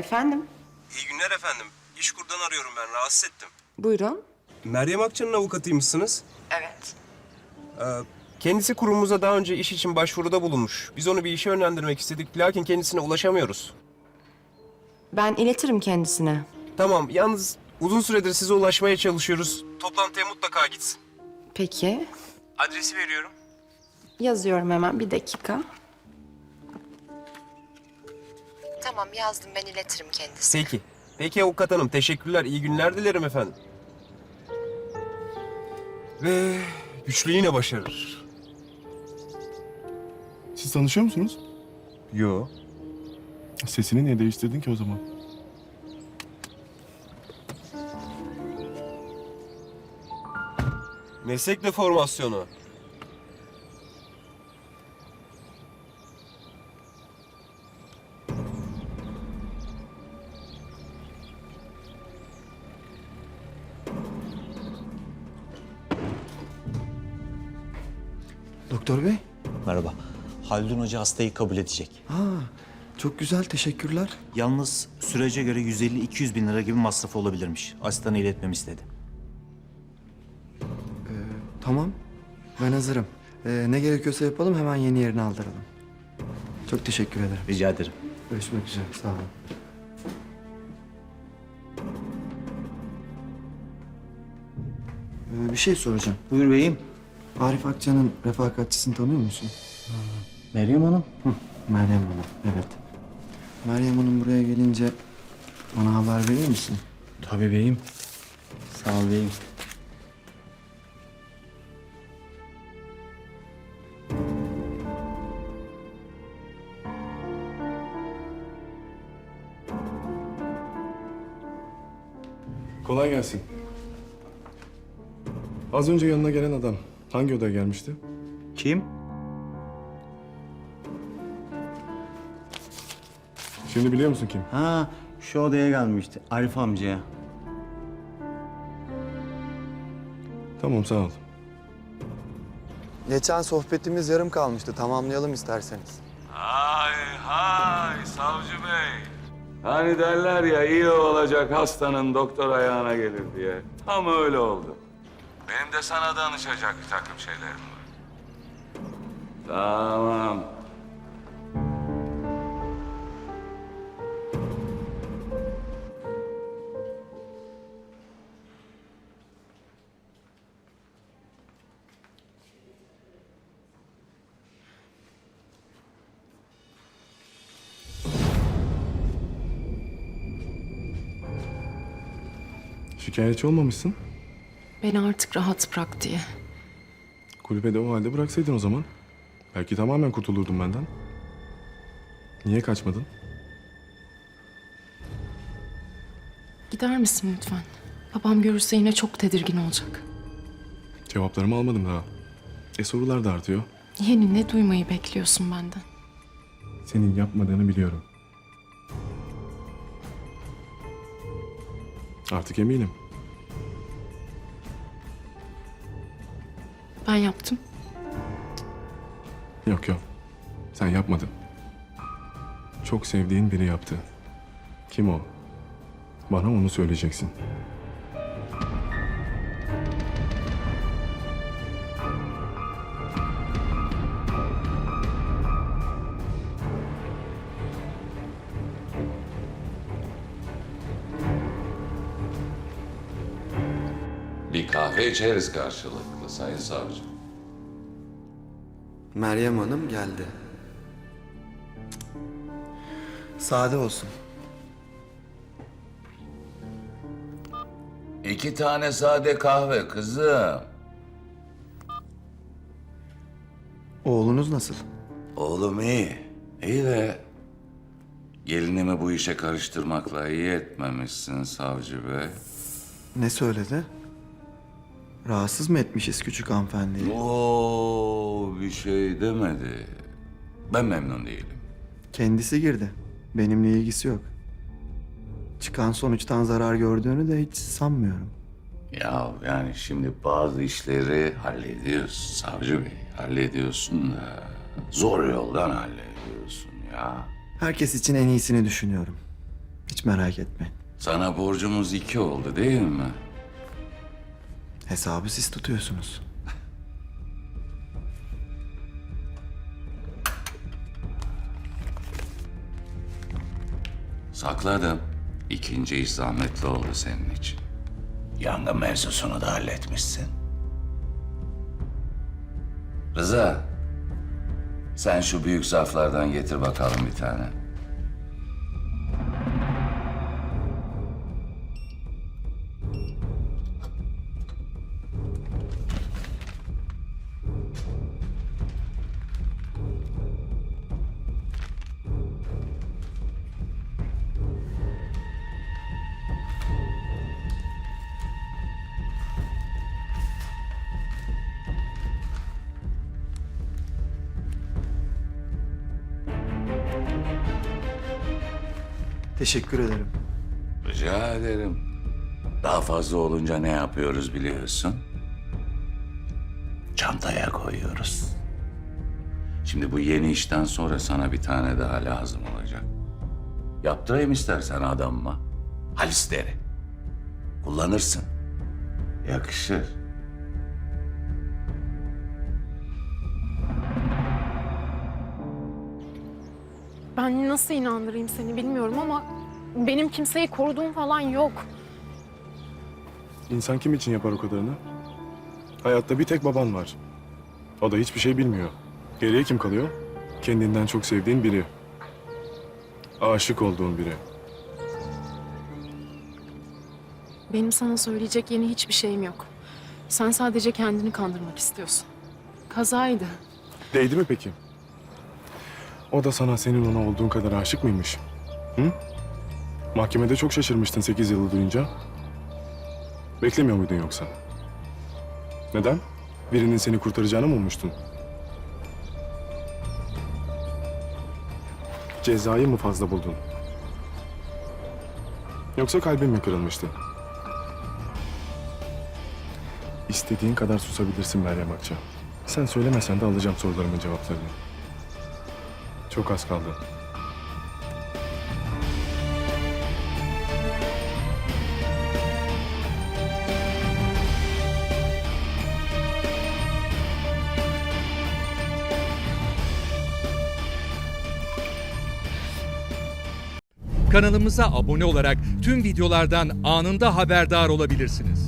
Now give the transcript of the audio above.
Efendim? İyi günler efendim. İşkur'dan arıyorum ben. Rahatsız ettim. Buyurun. Meryem Akça'nın avukatıymışsınız. Evet. Kendisi kurumumuza daha önce iş için başvuruda bulunmuş. Biz onu bir işe yönlendirmek istedik. Lakin kendisine ulaşamıyoruz. Ben iletirim kendisine. Tamam, yalnız uzun süredir size ulaşmaya çalışıyoruz. Toplantıya mutlaka gitsin. Peki. Adresi veriyorum. Yazıyorum hemen bir dakika. Tamam yazdım ben iletirim kendisine. Peki. Peki avukat hanım. Teşekkürler. İyi günler dilerim efendim. Ve güçlü yine başarır. Siz tanışıyor musunuz? Yo. Sesini niye değiştirdin ki o zaman? Meslek deformasyonu. Doktor bey. Merhaba. Haldun Hoca hastayı kabul edecek. Ha, çok güzel teşekkürler. Yalnız sürece göre 150-200 bin lira gibi masrafı olabilirmiş. Asistanı iletmemi istedi. Tamam. Ben hazırım. Ee, ne gerekiyorsa yapalım hemen yeni yerine aldıralım. Çok teşekkür ederim. Rica ederim. Görüşmek üzere. Sağ olun. Ee, bir şey soracağım. Buyur beyim. Arif Akça'nın refakatçisini tanıyor musun? Meryem Hanım. Meryem Hanım. Evet. Meryem Hanım buraya gelince bana haber verir misin? Tabii beyim. Sağ ol beyim. Kolay gelsin. Az önce yanına gelen adam hangi odaya gelmişti? Kim? Şimdi biliyor musun kim? Ha, şu odaya gelmişti. Arif amcaya. Tamam sağ ol. Geçen sohbetimiz yarım kalmıştı. Tamamlayalım isterseniz. Hay hay savcı bey. Hani derler ya iyi olacak hastanın doktor ayağına gelir diye. Tam öyle oldu. Benim de sana danışacak bir takım şeylerim var. Tamam. Şikayetçi olmamışsın. Beni artık rahat bırak diye. Kulübede o halde bıraksaydın o zaman. Belki tamamen kurtulurdun benden. Niye kaçmadın? Gider misin lütfen? Babam görürse yine çok tedirgin olacak. Cevaplarımı almadım daha. E sorular da artıyor. Yeni ne duymayı bekliyorsun benden? Senin yapmadığını biliyorum. Artık eminim. Ben yaptım. Yok yok. Sen yapmadın. Çok sevdiğin biri yaptı. Kim o? Bana onu söyleyeceksin. Bir kahve içeriz karşılıklı sayın savcı. Meryem Hanım geldi. Sade olsun. İki tane sade kahve kızım. Oğlunuz nasıl? Oğlum iyi. İyi de gelinimi bu işe karıştırmakla iyi etmemişsin savcı bey. Ne söyledi? Rahatsız mı etmişiz küçük hanımefendiyi? Oo bir şey demedi. Ben memnun değilim. Kendisi girdi. Benimle ilgisi yok. Çıkan sonuçtan zarar gördüğünü de hiç sanmıyorum. Ya yani şimdi bazı işleri hallediyorsun savcı bey. Hallediyorsun da zor yoldan hallediyorsun ya. Herkes için en iyisini düşünüyorum. Hiç merak etmeyin. Sana borcumuz iki oldu değil mi? Hesabı siz tutuyorsunuz. Sakladım. İkinci iş zahmetli oldu senin için. Yangın mevzusunu da halletmişsin. Rıza, sen şu büyük zarflardan getir bakalım bir tane. Teşekkür ederim. Rica ederim. Daha fazla olunca ne yapıyoruz biliyorsun? Çantaya koyuyoruz. Şimdi bu yeni işten sonra sana bir tane daha lazım olacak. Yaptırayım istersen adamıma. Halis deri. Kullanırsın. Yakışır. Ben nasıl inandırayım seni bilmiyorum ama benim kimseyi koruduğum falan yok. İnsan kim için yapar o kadarını? Hayatta bir tek baban var. O da hiçbir şey bilmiyor. Geriye kim kalıyor? Kendinden çok sevdiğin biri. Aşık olduğun biri. Benim sana söyleyecek yeni hiçbir şeyim yok. Sen sadece kendini kandırmak istiyorsun. Kazaydı. Değdi mi peki? O da sana senin ona olduğun kadar aşık mıymış? Hı? Mahkemede çok şaşırmıştın sekiz yılı duyunca. Beklemiyor muydun yoksa? Neden? Birinin seni kurtaracağını mı ummuştun? Cezayı mı fazla buldun? Yoksa kalbin mi kırılmıştı? İstediğin kadar susabilirsin Meryem Akça. Sen söylemesen de alacağım sorularımın cevaplarını. Çok az kaldı. Kanalımıza abone olarak tüm videolardan anında haberdar olabilirsiniz.